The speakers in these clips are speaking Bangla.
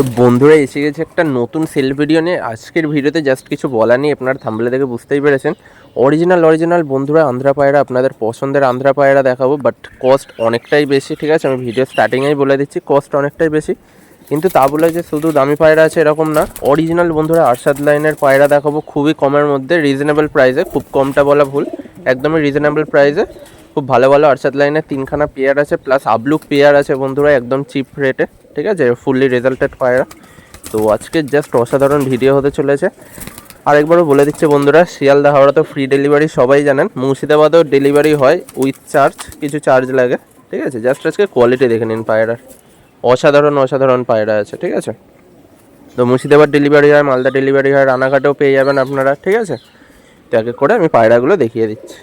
তো বন্ধুরা, এসে গেছে একটা নতুন সেল ভিডিও নিয়ে। আজকের ভিডিওতে জাস্ট কিছু বলা নেই, আপনারা থাম্বলে দেখে বুঝতেই পেরেছেন। অরিজিনাল অরিজিনাল বন্ধুরা আন্ধ্রা পায়রা আপনাদের পছন্দের আন্ধ্রা পায়রা দেখাবো বাট কস্ট অনেকটাই বেশি, ঠিক আছে? আমি ভিডিও স্টার্টিংয়েই বলে দিচ্ছি কস্ট অনেকটাই বেশি। কিন্তু তা বলে যে শুধু দামি পায়রা আছে এরকম না অরিজিনাল বন্ধুরা, আরশাদ লাইনের পায়রা দেখাবো খুবই কমের মধ্যে রিজনেবল প্রাইসে খুব কমটা বলা ভুল, একদমই রিজনেবল প্রাইসে খুব ভালো ভালো আরশাদ লাইনের তিনখানা পেয়ার আছে প্লাস আবলুক পেয়ার আছে বন্ধুরা, একদম চিপ রেটে ঠিক আছে? ফুললি রেজাল্টেড পায়রা তো আজকে জাস্ট অসাধারণ ভিডিও হতে চলেছে। আরেকবারও বলে দিচ্ছে বন্ধুরা, শিয়ালদা হাওড়া তো ফ্রি ডেলিভারি সবাই জানেন। মুর্শিদাবাদেও ডেলিভারি হয় উইথ চার্জ কিছু চার্জ লাগে। ঠিক আছে? জাস্ট আজকে কোয়ালিটি দেখে নিন পায়রার অসাধারণ অসাধারণ পায়রা আছে, ঠিক আছে? তো মুর্শিদাবাদ ডেলিভারি হয়, মালদা ডেলিভারি হয়, রানাঘাটেও পেয়ে যাবেন আপনারা, ঠিক আছে? তো এক করে আমি পায়রাগুলো দেখিয়ে দিচ্ছি।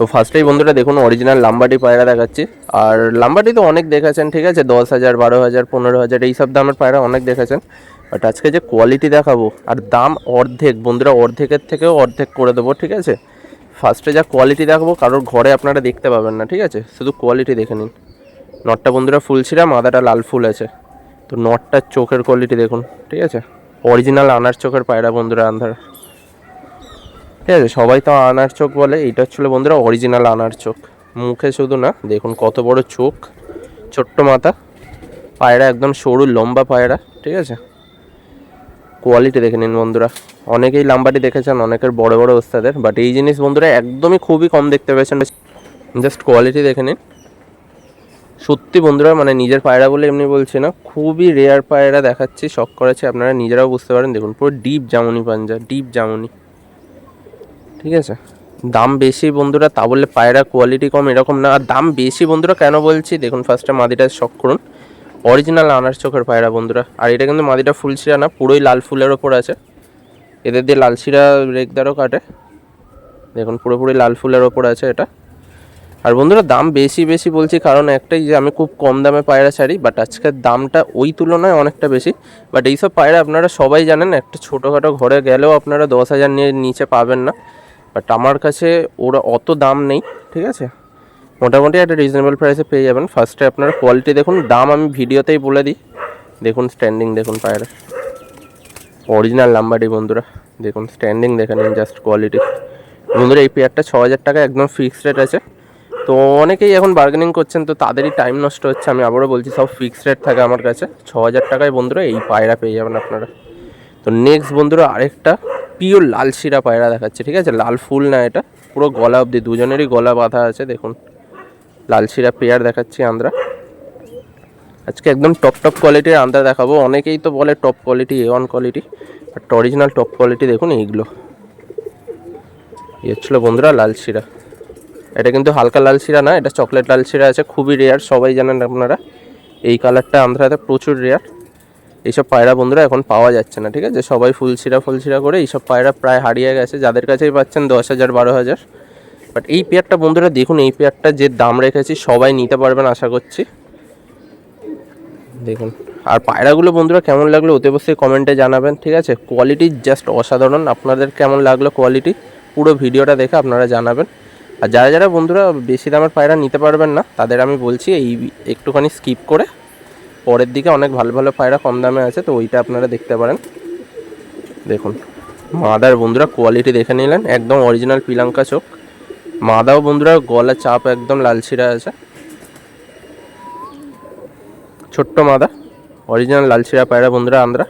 তো ফার্স্টেই বন্ধুরা দেখুন অরিজিনাল লাম্বাটি পায়রা দেখাচ্ছি। আর লাম্বাটি তো অনেক দেখেছেন, ঠিক আছে? দশ হাজার, বারো হাজার, পনেরো হাজার এইসব দামের পায়রা অনেক দেখেছেন। বাট আজকে যে কোয়ালিটি দেখাবো, আর দাম অর্ধেক, বন্ধুরা অর্ধেকের থেকেও অর্ধেক করে দেবো, ঠিক আছে? ফার্স্টে যা কোয়ালিটি দেখাবো, কারোর ঘরে আপনারা দেখতে পাবেন না, ঠিক আছে? শুধু কোয়ালিটি দেখে নিন। নটটা বন্ধুরা ফুল ছিঁড়া মাদাটা লাল ফুল আছে। তো নটটার চোখের কোয়ালিটি দেখুন, ঠিক আছে? অরিজিনাল আনার চোখের পায়রা বন্ধুরা, আন্ধার। ঠিক আছে, সবাই তো আনার চোখ বলে, এইটা হচ্ছিল বন্ধুরা অরিজিনাল আনার চোখ। মুখে শুধু না, দেখুন কত বড় চোখ, ছোট্ট মাথা, পায়রা একদম সরু, লম্বা পায়রা, ঠিক আছে? কোয়ালিটি দেখে নিন বন্ধুরা। অনেকেই লাম্বাটি দেখেছেন, অনেকের বড় বড় ওস্তাদের বাট এই জিনিস বন্ধুরা একদমই খুবই কম দেখতে পেয়েছেন। জাস্ট কোয়ালিটি দেখে নিন। সত্যি বন্ধুরা মানে নিজের পায়রা বলে এমনি বলছি না, খুবই রেয়ার পায়রা দেখাচ্ছি, শখ করেছে আপনারা নিজেরাও বুঝতে পারেন। দেখুন, পুরো ডিপ জামুনি পাঞ্জা ডিপ জামুনি। ঠিক আছে? দাম বেশি বন্ধুরা, তা বললে পায়রা কোয়ালিটি কম এরকম না। আর দাম বেশি বন্ধুরা কেন বলছি? দেখুন ফার্স্টে মাদিটা শখ করুন। অরিজিনাল আনার চোখের পায়রা বন্ধুরা। আর এটা কিন্তু মাদিটা ফুল শিরা না, পুরোই লাল ফুলের ওপর আছে। এদের দিয়ে লাল শিরা রেগদারও কাটে। দেখুন, পুরোপুরি লাল ফুলের ওপর আছে এটা। আর বন্ধুরা, দাম বেশি বেশি বলছি, কারণ একটাই যে আমি খুব কম দামে পায়রা ছাড়ি বাট আজকের দামটা ওই তুলনায় অনেকটা বেশি। বাট এইসব পায়রা আপনারা সবাই জানেন, একটা ছোটোখাটো ঘরে গেলেও আপনারা দশ হাজার নিয়ে নিচে পাবেন না। বাট আমার কাছে ওরা অত দাম নেই, ঠিক আছে? মোটামুটি একটা রিজনেবল প্রাইসে পেয়ে যাবেন। ফার্স্টে আপনার কোয়ালিটি দেখুন, দাম আমি ভিডিওতেই বলে দিই। দেখুন স্ট্যান্ডিং দেখুন পায়রা। অরিজিনাল নাম্বারই বন্ধুরা। দেখুন স্ট্যান্ডিং দেখে নিন জাস্ট কোয়ালিটি বন্ধুরা, এই পেয়ারটা ছ হাজার টাকা একদম ফিক্সড রেট আছে। তো অনেকেই এখন বার্গেনিং করছেন, তো তাদেরই টাইম নষ্ট হচ্ছে। আমি আবারও বলছি, সব ফিক্সড রেট থাকে আমার কাছে। ছ হাজার টাকায় বন্ধুরা, এই পায়রা পেয়ে যাবেন আপনারা। তো নেক্সট বন্ধুরা, আরেকটা পিওর লাল শিরা পায়রা দেখাচ্ছে, ঠিক আছে? লাল ফুল না এটা, পুরো গলা অবধি, দুজনেরই গলা বাঁধা আছে, দেখুন। লাল শিরা পেয়ার দেখাচ্ছি আমরা। আজকে একদম টপ টপ কোয়ালিটির আন্দাজ দেখাবো। অনেকেই তো বলে top quality A one quality but original top quality দেখুন এইগুলো। ইয়ে ছিল বন্ধুরা লাল শিরা। এটা কিন্তু হালকা লাল শিরা না, এটা চকলেট লাল শিরা আছে, খুবই রেয়ার সবাই জানেন আপনারা। এই কালারটা আন্ধ্রাতে প্রচুর রেয়ার এইসব পায়রা বন্ধুরা এখন পাওয়া যাচ্ছে না, ঠিক আছে? সবাই ফুলশিরা ফুলশিরা করে এইসব পায়রা প্রায় হারিয়ে গেছে। যাদের কাছেই পাচ্ছেন দশ হাজার, বারো হাজার। বাট এই পেয়ারটা বন্ধুরা দেখুন, এই পেয়ারটা যে দাম রেখেছি, সবাই নিতে পারবেন আশা করছি। দেখুন, আর পায়রাগুলো বন্ধুরা কেমন লাগল অতি অবশ্যই কমেন্টে জানাবেন, ঠিক আছে? কোয়ালিটি জাস্ট অসাধারণ। আপনাদের কেমন লাগল কোয়ালিটি পুরো ভিডিওটা দেখে আপনারা জানাবেন। আর যারা যারা বন্ধুরা বেশি দামের পায়রা নিতে পারবেন না, তাদের আমি বলছি এই একটুখানি স্কিপ করে পরের দিকে অনেক ভালো ভালো পায়রা কম দামে আছে, তো ওইটা আপনারা দেখতে পারেন। দেখুন, মাদার বন্ধুরা কোয়ালিটি দেখে নিলেন, একদম অরিজিনাল পিলাঙ্কা চোখ। মাদাও বন্ধুরা গলা চাপ একদম লালচিরা আছে। ছোট্ট মাদা অরিজিনাল লালচিরা পায়রা বন্ধুরা আমরা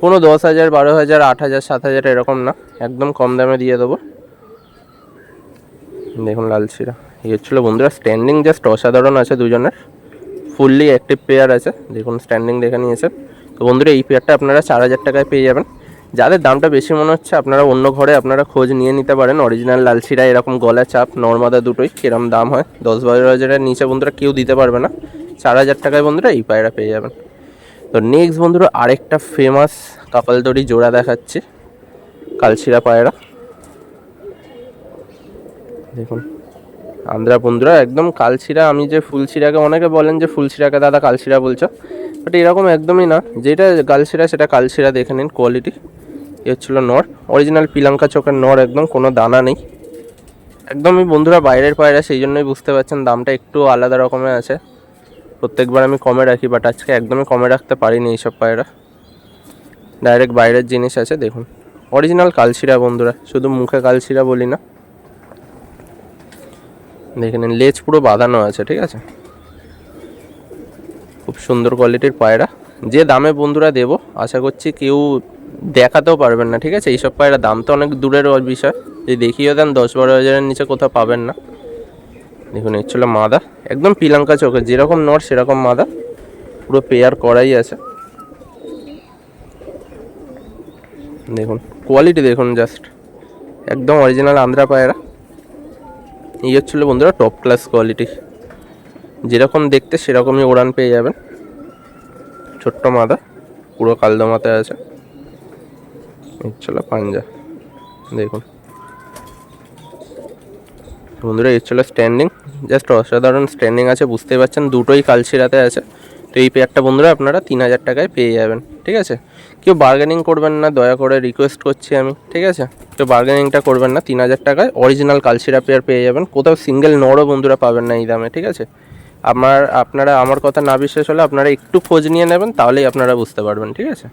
কোনো দশ হাজার, বারো হাজার, আট হাজার, সাত হাজার এরকম না, একদম কম দামে দিয়ে দেবো। দেখুন লালচিরা এই হচ্ছিল বন্ধুরা স্ট্যান্ডিং জাস্ট অসাধারণ আছে দুজনের। ফুললি অ্যাক্টিভ পেয়ার আছে। দেখুন স্ট্যান্ডিং দেখে নিয়েছেন তো বন্ধুরা, এই পেয়ারটা আপনারা চার হাজার টাকায় পেয়ে যাবেন। যাদের দামটা বেশি মনে হচ্ছে, আপনারা অন্য ঘরে আপনারা খোঁজ নিয়ে নিতে পারেন। অরিজিনাল লালচিরা এরকম গলা চাপ, নর্মাদা দুটোই, কিরম দাম হয়। দশ বারো হাজারের নিচে বন্ধুরা কেউ দিতে পারবে না। চার হাজার টাকায় বন্ধুরা এই পায়রা পেয়ে যাবেন। তো নেক্সট বন্ধুরা, আরেকটা ফেমাস কাপালদড়ি জোড়া দেখাচ্ছি। কালচিরা পায়রা। দেখুন। আন্ধ্রা বন্ধুরা, একদম কালচিরা আমি যে ফুলচিরাকে অনেকে বলেন যে ফুলচিরাকে দাদা কালচিরা বলছো? বাট এরকম একদমই না। যেটা গালচিরা সেটা কালচিরা দেখে নিন কোয়ালিটি এ হচ্ছিল নর। অরিজিনাল পিলাঙ্কা চোখের নর, একদম কোনো দানা নেই। একদমই বন্ধুরা, বাইরের পায়রা, সেই জন্যই বুঝতে পারছেন, দামটা একটু আলাদা রকমের আছে। প্রত্যেকবার আমি কমে রাখি বাট আজকে একদমই কমে রাখতে পারিনি এইসব পায়রা। ডাইরেক্ট বাইরের জিনিস আছে, দেখুন। অরিজিনাল কালশিরা, বন্ধুরা, শুধু মুখে কালশিরা বলি না। দেখে নিন, লেজ পুরো বাঁধানো আছে, ঠিক আছে? খুব সুন্দর কোয়ালিটির পায়রা। যে দামে বন্ধুরা দেবো, আশা করছি কেউ দেখাতেও পারবেন না, ঠিক আছে? এইসব পায়রা দাম তো অনেক দূরের বিষয়। যদি দেখিয়েও দেন দশ বারো হাজারের নিচে কোথাও পাবেন না। দেখুন এর ছিল মাদা। একদম পিলাঙ্কা চোখে যেরকম নট সেরকম মাদা। পুরো পেয়ার করাই আছে। দেখুন কোয়ালিটি দেখুন জাস্ট একদম অরিজিনাল আন্ধ্রা পায়রা। এই হচ্ছিল বন্ধুরা টপ ক্লাস কোয়ালিটি যেরকম দেখতে সেরকমই ওড়ান পেয়ে যাবেন। ছোট্ট মাদা, পুরো কালদো মাথায় আছে ছিল পাঞ্জা, দেখুন। বন্ধুরা এর স্ট্যান্ডিং জাস্ট অসাধারণ স্ট্যান্ডিং আছে, বুঝতেই পারছেন, দুটোই কালশিরাতে আছে। তো এই পেয়ারটা বন্ধুরা আপনারা তিন হাজার টাকায় পেয়ে যাবেন, ঠিক আছে? কেউ বার্গেনিং করবেন না, দয়া করে রিকোয়েস্ট করছি আমি, ঠিক আছে? কেউ বার্গেনিংটা করবেন না, তিন হাজার টাকায় অরিজিনাল কালশিরা পেয়ার পেয়ে যাবেন। কোথাও সিঙ্গেল নড়ও বন্ধুরা পাবেন না এই দামে, ঠিক আছে? আমার, আপনারা, আমার কথা না বিশ্বাস হলে আপনারা একটু খোঁজ নিয়ে নেবেন, তাহলেই আপনারা বুঝতে পারবেন, ঠিক আছে?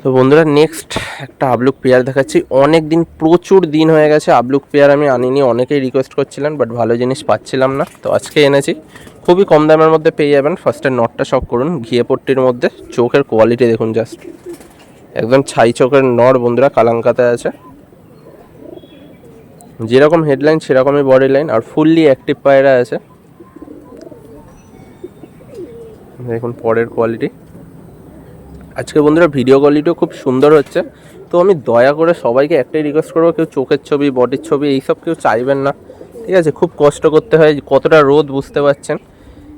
তো বন্ধুরা নেক্সট একটা আবলুক পেয়ার দেখাচ্ছি। অনেক দিন প্রচুর দিন হয়ে গেছে আবলুক পেয়ার আমি আনিনি, অনেকেই রিকোয়েস্ট করছিলেন বাট ভালো জিনিস পাচ্ছিলাম না। তো আজকে এনেছি। খুবই কম দামের মধ্যে পেয়ে যাবেন। ফার্স্টে নটটা শখ করুন। ঘিয়ে পট্টির মধ্যে চোখের কোয়ালিটি দেখুন জাস্ট একদম ছাই চোখের নর বন্ধুরা, কালাঙ্কাতে আছে। যেরকম হেডলাইন সেরকমই বডি লাইন আর ফুললি অ্যাক্টিভ পায়রা আছে। দেখুন পরের কোয়ালিটি আজকে বন্ধুরা ভিডিও কোয়ালিটিও খুব সুন্দর হচ্ছে। তো আমি দয়া করে সবাইকে একটাই রিকোয়েস্ট করব, কেউ চোখের ছবি বডির ছবি, এইসব কেউ চাইবেন না। ঠিক আছে? খুব কষ্ট করতে হয়, কতটা রোদ বুঝতে পারছেন।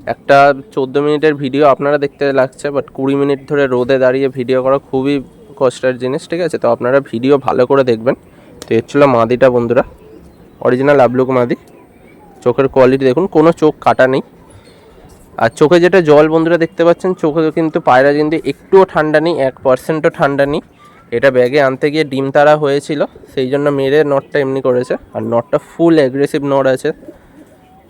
একটা চোদ্দ মিনিটের ভিডিও আপনারা দেখতে লাগছে বাট কুড়ি মিনিট ধরে রোদে দাঁড়িয়ে ভিডিও করা খুবই কষ্টের জিনিস, ঠিক আছে? তো আপনারা ভিডিও ভালো করে দেখবেন। তো এর ছিল মাদিটা, বন্ধুরা। অরিজিনাল আবলুক মাদি। চোখের কোয়ালিটি দেখুন, কোনো চোখ কাটা নেই। আর চোখে যেটা জল, বন্ধুরা, দেখতে পাচ্ছেন, চোখে কিন্তু পায়রা কিন্তু একটুও ঠান্ডা নেই, এক পার্সেন্টও ঠান্ডা নেই। এটা ব্যাগে আনতে গিয়ে ডিম তারা হয়েছিল, সেই জন্য মেরে নটটা এমনি করেছে। আর নটটা ফুল অ্যাগ্রেসিভ নট আছে।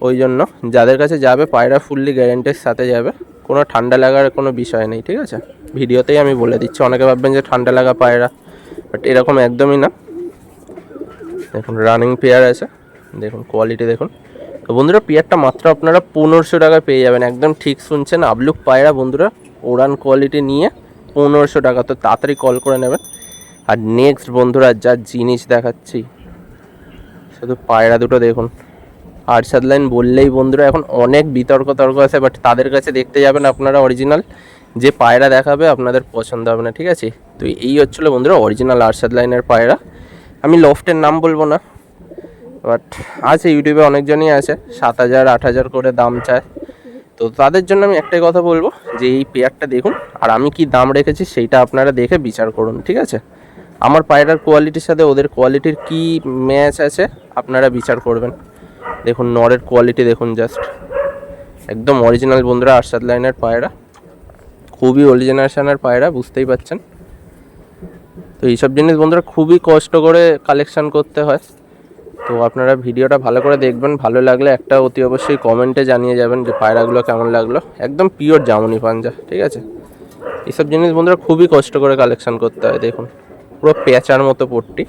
ওই জন্য যাদের কাছে যাবে পায়রা ফুললি গ্যারেন্টির সাথে যাবে। কোনো ঠান্ডা লাগার কোনো বিষয় নেই, ঠিক আছে? ভিডিওতেই আমি বলে দিচ্ছি, অনেকে ভাববেন যে ঠান্ডা লাগা পায়রা বাট এরকম একদমই না। দেখুন রানিং পেয়ার আছে। দেখুন কোয়ালিটি দেখুন। তো বন্ধুরা পেয়ারটা মাত্র আপনারা পনেরোশো টাকায় পেয়ে যাবেন। একদম ঠিক শুনছেন আবলুক পায়রা বন্ধুরা, ওড়ান কোয়ালিটি নিয়ে পনেরোশো টাকা। তো তাড়াতাড়ি কল করে নেবেন। আর নেক্সট বন্ধুরা, যা জিনিস দেখাচ্ছি, শুধু পায়রা দুটো দেখুন। আরশাদ লাইন বললেই বন্ধুরা, এখন অনেক বিতর্ক তর্ক আছে বাট তাদের কাছে দেখতে যাবেন আপনারা অরিজিনাল যে পায়রা দেখাবে আপনাদের পছন্দ হবে না, ঠিক আছে? তো এই হচ্ছিল বন্ধুরা অরিজিনাল আরশাদ লাইনের পায়রা। আমি লফটের নাম বলব না বাট আছে ইউটিউবে অনেকজনই আছে, সাত হাজার, আট হাজার করে দাম চায়। তো তাদের জন্য আমি একটাই কথা বলব, যে এই পেয়ারটা দেখুন, আর আমি কি দাম রেখেছি সেইটা আপনারা দেখে বিচার করুন, ঠিক আছে? আমার পায়রার কোয়ালিটির সাথে ওদের কোয়ালিটির কি ম্যাচ আছে, আপনারা বিচার করবেন। দেখুন, নরের কোয়ালিটি দেখুন জাস্ট একদম অরিজিনাল বন্ধুরা আরশাদ লাইনের পায়রা। খুবই অরিজিনাল পায়রা, বুঝতেই পাচ্ছেন। তো এইসব জিনিস বন্ধুরা খুবই কষ্ট করে কালেকশান করতে হয়। তো আপনারা ভিডিওটা ভালো করে দেখবেন, ভালো লাগলে একটা অতি অবশ্যই কমেন্টে জানিয়ে যাবেন যে পায়রাগুলো কেমন লাগল। একদম পিওর জামুনি পাঞ্জা, ঠিক আছে? এইসব জিনিস বন্ধুরা খুবই কষ্ট করে কালেকশান করতে হয়, দেখুন। পুরো পেঁচার মতো পট্টি।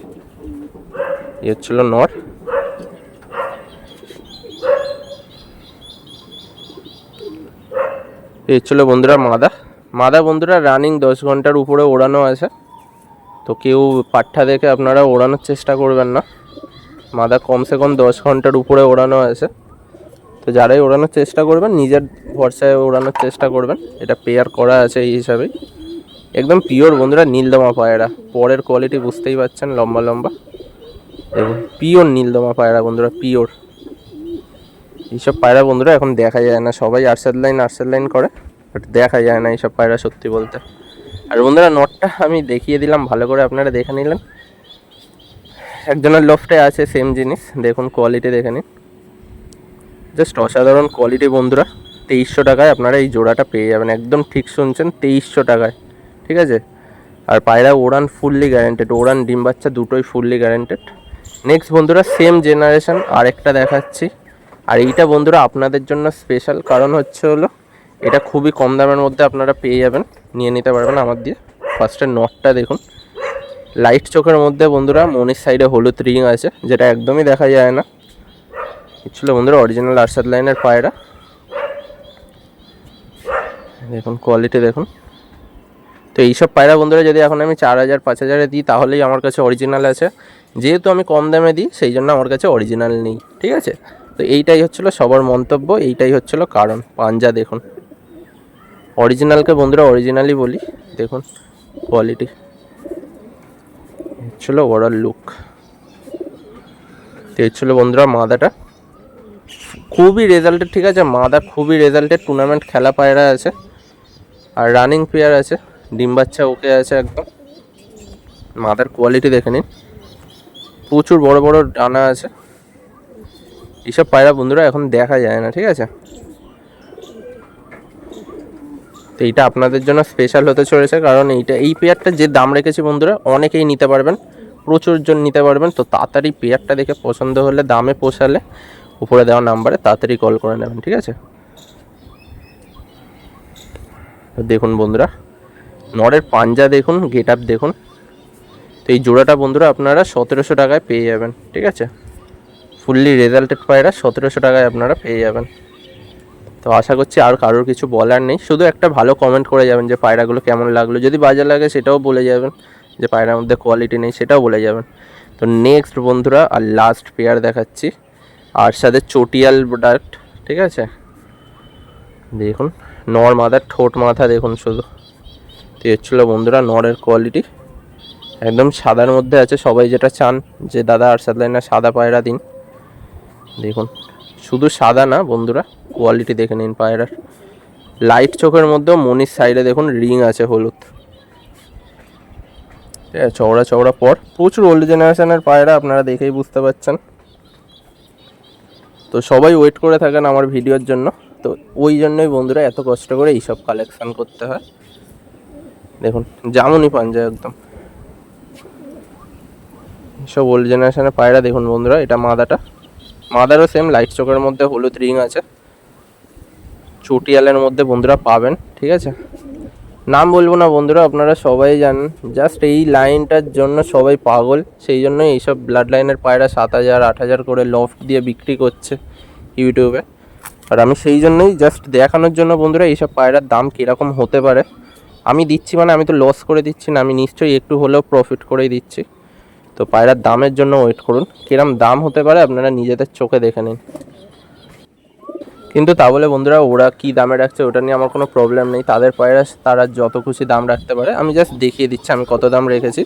এই হচ্ছিল নর। এই ছিল বন্ধুরা মাদা। মাদা বন্ধুরা রানিং দশ ঘণ্টার উপরে ওড়ানো আছে। তো কেউ পাঠা দেখে আপনারা ওড়ানোর চেষ্টা করবেন না। মাদা কমসে কম দশ ঘণ্টার উপরে ওড়ানো আছে। তো যারাই ওড়ানোর চেষ্টা করবেন, নিজের ভরসায় ওড়ানোর চেষ্টা করবেন। এটা পেয়ার করা আছে এই হিসাবেই। একদম পিওর বন্ধুরা নীলদমা পায়রা। পরের কোয়ালিটি বুঝতেই পারছেন লম্বা লম্বা। এবং পিওর নীলদমা পায়রা বন্ধুরা পিওর এইসব পায়রা বন্ধুরা এখন দেখা যায় না। সবাই আর্সাদ লাইন আর্সাদ লাইন করে বাট দেখা যায় না এইসব পায়রা সত্যি বলতে। আর বন্ধুরা, নটটা আমি দেখিয়ে দিলাম, ভালো করে আপনারা দেখে নিলেন। একজনের লফটে আছে সেম জিনিস, দেখুন কোয়ালিটি দেখে নিন। জাস্ট অসাধারণ কোয়ালিটি বন্ধুরা, তেইশশো টাকায় আপনারা এই জোড়াটা পেয়ে যাবেন, একদম ঠিক শুনছেন, তেইশশো টাকায়, ঠিক আছে? আর পায়রা ওড়ান ফুললি গ্যারেন্টেড ওড়ান ডিম বাচ্চা দুটোই ফুললি গ্যারেন্টেড নেক্সট বন্ধুরা সেম জেনারেশন আরেকটা দেখাচ্ছি। আর এইটা বন্ধুরা আপনাদের জন্য স্পেশাল কারণ হচ্ছে হলো, এটা খুবই কম দামের মধ্যে আপনারা পেয়ে যাবেন, নিয়ে নিতে পারবেন আমার দিয়ে। ফার্স্টে নটটা দেখুন। লাইট চোখের মধ্যে বন্ধুরা মনির সাইডে হলুদ রিং আছে, যেটা একদমই দেখা যায় না। ছিল বন্ধুরা অরিজিনাল আরসাদ লাইনের পায়রা। দেখুন কোয়ালিটি দেখুন। তো এইসব পায়রা বন্ধুরা যদি এখন আমি চার হাজার, পাঁচ হাজারে দিই, তাহলেই আমার কাছে অরিজিনাল আছে। যেহেতু আমি কম দামে দিই, সেই জন্য আমার কাছে অরিজিনাল নেই, ঠিক আছে? তো এইটাই হচ্ছিল সবার মন্তব্য, এইটাই হচ্ছিল কারণ। পাঞ্জা দেখুন। অরিজিনালকে বন্ধুরা অরিজিনালই বলি, দেখুন কোয়ালিটি হচ্ছিল ওভারঅল লুক তো এই ছিল বন্ধুরা মাদাটা। খুবই রেজাল্টের ঠিক আছে, মাদা খুবই রেজাল্টের টুর্নামেন্ট খেলা পায়রা আছে। আর রানিং প্লেয়ার আছে ডিম বাচ্চা ওকে আছে একদম। মাদার কোয়ালিটি দেখে নিন। প্রচুর বড় বড় ডানা আছে। এইসব পায়রা বন্ধুরা এখন দেখা যায় না, ঠিক আছে? তো এইটা আপনাদের জন্য স্পেশাল হতে চলেছে, কারণ এইটা, এই পেয়ারটা যে দাম রেখেছি বন্ধুরা, অনেকেই নিতে পারবেন, প্রচুর জন নিতে পারবেন, তো তাড়াতাড়ি পেয়ারটা দেখে পছন্দ হলে, দামে পোষালে, উপরে দেওয়া নাম্বারে তাড়াতাড়ি কল করে নেবেন, ঠিক আছে? দেখুন বন্ধুরা, নরের পাঞ্জা দেখুন গেট আপ দেখুন, তো এই জোড়াটা বন্ধুরা আপনারা সতেরোশো টাকায় পেয়ে যাবেন, ঠিক আছে? ফুললি রেজাল্টেড পায়রা সতেরোশো টাকায় আপনারা পেয়ে যাবেন। তো আশা করছি আর কারোর কিছু বলার নেই। শুধু একটা ভালো কমেন্ট করে যাবেন যে পায়রাগুলো কেমন লাগল। যদি বাজে লাগে সেটাও বলে যাবেন। যে পায়রার মধ্যে কোয়ালিটি নেই সেটাও বলে যাবেন। তো নেক্সট বন্ধুরা আর লাস্ট পেয়ার দেখাচ্ছি। আর সাথে চটিয়াল প্রোডাক্ট ঠিক আছে? দেখুন, নর মাথার ঠোঁট মাথা দেখুন শুধু। তো এর ছিল বন্ধুরা নরের কোয়ালিটি একদম সাদার মধ্যে আছে, সবাই যেটা চান, যে দাদা আর সাথে না, সাদা পায়রা দিন। দেখুন, শুধু সাদা না বন্ধুরা কোয়ালিটি দেখে নিন পায়রার। লাইট চোখের মধ্যেও মনির সাইডে দেখুন রিং আছে হলুদ। চওড়া চওড়া পর প্রচুর ওল্ড জেনারেশনের পায়রা আপনারা দেখেই বুঝতে পারছেন তো সবাই ওয়েট করে থাকেন আমার ভিডিওর জন্য। তো ওই জন্যই বন্ধুরা এত কষ্ট করে এইসব কালেকশান করতে হয়। দেখুন যেমনই পাঞ্জা একদম। সব ওল্ড জেনারেশনের পায়রা দেখুন বন্ধুরা, এটা মাদাটা। মাদারও সেম লাইট চোখের মধ্যে হলুদ রিং আছে। চটিয়ালের মধ্যে বন্ধুরা পাবেন, ঠিক আছে? নাম বলব না বন্ধুরা, আপনারা সবাই জানেন জাস্ট এই লাইনটার জন্য সবাই পাগল, সেই জন্য এইসব ব্লাড লাইনের পায়রা সাত হাজার, আট হাজার করে লফট দিয়ে বিক্রি করছে ইউটিউবে আর আমি সেই জন্যই জাস্ট দেখানোর জন্য বন্ধুরা এইসব পায়রার দাম কীরকম হতে পারে। আমি দিচ্ছি মানে আমি তো লস করে দিচ্ছি না, আমি নিশ্চয়ই একটু হলেও প্রফিট করেই দিচ্ছি। তো পায়রার দামের জন্য ওয়েট করুন। কিরম দাম হতে পারে আপনারা নিজেদের চোখে দেখে নিন। কিন্তু তা বলে বন্ধুরা, ওরা কি দামে রাখছে ওটা নিয়ে আমার কোনো প্রবলেম নেই। তাদের পায়রা, তারা যত খুশি দাম রাখতে পারে। আমি জাস্ট দেখিয়ে দিচ্ছি আমি কত দাম রেখেছি।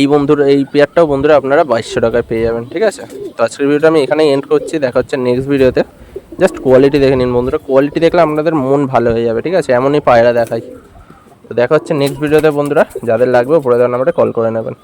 এই বন্ধুর, এই পেয়ারটাও বন্ধুরা আপনারা বাইশশো টাকায় পেয়ে যাবেন, ঠিক আছে? তো আজকের ভিডিওটা আমি এখানেই এন্ড করছি। দেখা হচ্ছে নেক্সট ভিডিওতে জাস্ট কোয়ালিটি দেখে নিন বন্ধুরা। কোয়ালিটি দেখলে আপনাদের মন ভালো হয়ে যাবে, ঠিক আছে? এমনই পায়রা দেখাই। তো দেখা হচ্ছে নেক্সট ভিডিওতে বন্ধুরা। যাদের লাগবে উপরে দেওয়ার নাম্বারে কল করে নেবেন।